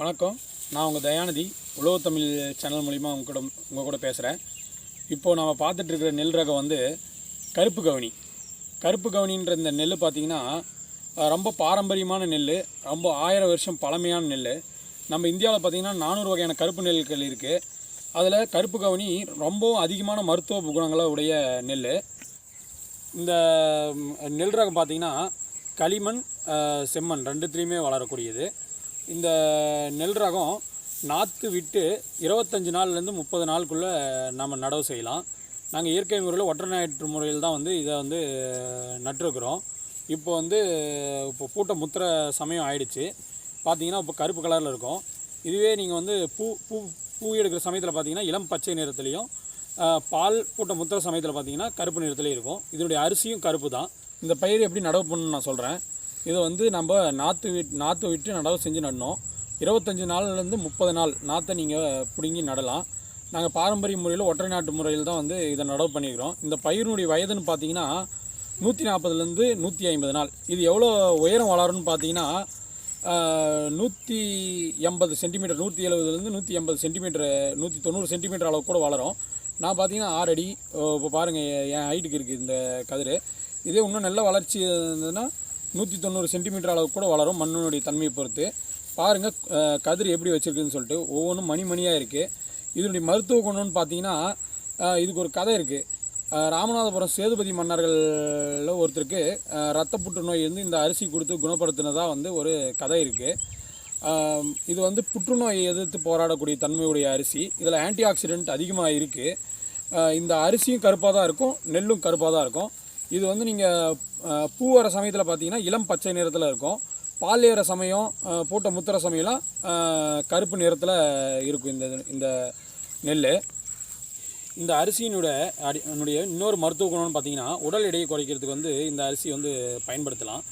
வணக்கம். நான் உங்கள் தயாநிதி. உழவுத்தமிழ் சேனல் மூலிமா உங்கள் கூட உங்கள் கூட பேசுகிறேன் இப்போது நம்ம பார்த்துட்ருக்கிற நெல் ரகம் வந்து கருப்பு கவனி. கருப்பு கவனின்ற இந்த நெல் பார்த்திங்கன்னா ரொம்ப பாரம்பரியமான நெல் ரொம்ப ஆயிரம் வருஷம் பழமையான நெல் நம்ம இந்தியாவில் பார்த்திங்கன்னா நானூறு வகையான கருப்பு நெல்கள் இருக்குது அதில் கருப்பு கவனி ரொம்பவும் அதிகமான மருத்துவ குணங்களை உடைய நெல் இந்த நெல் ரகம் பார்த்திங்கன்னா களிமண் செம்மண் ரெண்டுத்துலேயுமே வளரக்கூடியது. இந்த நெல் ரகம் நாற்று விட்டு இருபத்தஞ்சி நாள்லேருந்து முப்பது நாளுக்குள்ளே நம்ம நடவு செய்யலாம். நாங்கள் இயற்கை முறையில் ஒற்றை முறையில் தான் வந்து இதை வந்து நட்டுருக்குறோம். இப்போ வந்து இப்போ பூட்டை முத்துற சமயம் ஆயிடுச்சு. பார்த்தீங்கன்னா இப்போ கருப்பு கலரில் இருக்கும். இதுவே நீங்கள் வந்து பூ பூ பூ எடுக்கிற சமயத்தில் பார்த்தீங்கன்னா இளம் பச்சை நிறத்துலையும் பால் பூட்ட முத்துற சமயத்தில் பார்த்தீங்கன்னா கருப்பு நிறத்துலேயும் இருக்கும். இதனுடைய அரிசியும் கருப்பு தான். இந்த பயிர் எப்படி நடவு பண்ணணும்னு நான் சொல்கிறேன் இதை வந்து நம்ம நாற்று விட் நாற்று விட்டு நடவு செஞ்சு நடணும் இருபத்தஞ்சி நாள்லேருந்து முப்பது நாள் நாற்றை நீங்கள் பிடுங்கி நடலாம். நாங்கள் பாரம்பரிய முறையில் ஒற்றை நாட்டு முறையில் தான் வந்து இதை நடவு பண்ணிக்கிறோம் இந்த பயிரினுடைய வயதுன்னு பார்த்தீங்கன்னா நூற்றி நாற்பதுலேருந்து நூற்றி ஐம்பது நாள். இது எவ்வளோ உயரம் வளரும்னு பார்த்தீங்கன்னா நூற்றி எண்பது சென்டிமீட்டர் நூற்றி எழுபதுலேருந்து நூற்றி எண்பது சென்டிமீட்டர் நூற்றி தொண்ணூறு சென்டிமீட்டர் அளவு கூட வளரும். நான் பார்த்தீங்கன்னா ஆறு அடி இப்போ பாருங்கள் என் ஹைட்டுக்கு இருக்குது இந்த கதிர். இதே இன்னும் நல்ல வளர்ச்சி இருந்ததுன்னா நூற்றி தொண்ணூறு சென்டிமீட்டர் அளவுக்கு கூட வளரும் மண்ணினுடைய தன்மையை பொறுத்து. பாருங்கள் கதிர் எப்படி வச்சுருக்குன்னு சொல்லிட்டு ஒவ்வொன்றும் மணி மணியாக இருக்குது இதனுடைய மருத்துவ குணம்னு பார்த்தீங்கன்னா இதுக்கு ஒரு கதை இருக்குது ராமநாதபுரம் சேதுபதி மன்னர்களில் ஒருத்தருக்கு ரத்த புற்றுநோய் இருந்து இந்த அரிசி கொடுத்து குணப்படுத்தினதாக வந்து ஒரு கதை இருக்குது இது வந்து புற்றுநோயை எதிர்த்து போராடக்கூடிய தன்மையுடைய அரிசி. இதில் ஆன்டி ஆக்சிடென்ட் அதிகமாக இருக்குது இந்த அரிசியும் கருப்பாக தான் இருக்கும் நெல்லும் கருப்பாக தான் இருக்கும். இது வந்து நீங்கள் பூ வர சமயத்தில் பார்த்தீங்கன்னா இளம் பச்சை நிறத்தில் இருக்கும். பால் ஏற சமயம் பூட்ட முத்துற சமயம்லாம் கருப்பு நிறத்தில் இருக்கும் இந்த இந்த நெல் இந்த அரிசியினுடைய அடி என்னுடைய இன்னொரு மருத்துவ குணம்னு பார்த்தீங்கன்னா உடல் எடையை குறைக்கிறதுக்கு வந்து இந்த அரிசி வந்து பயன்படுத்தலாம்.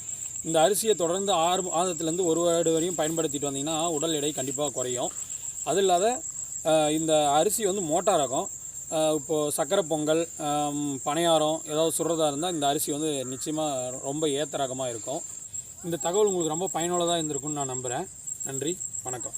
இந்த அரிசியை தொடர்ந்து ஆறு மாதத்துலேருந்து ஒரு வருடம் வரையும் பயன்படுத்திட்டு வந்தீங்கன்னா உடல் எடை கண்டிப்பாக குறையும். அது இல்லாத இந்த அரிசி வந்து மோட்டார் ரகம் இப்போது சக்கரை பொங்கல் பணியாரம் ஏதாவது சுடுறதா இருந்தால் இந்த அரிசி வந்து நிச்சயமாக ரொம்ப ஏத்த ரகமாக இருக்கும். இந்த தகவல் உங்களுக்கு ரொம்ப பயனுள்ளதாக இருந்திருக்கும்னு நான் நம்புகிறேன் நன்றி வணக்கம்.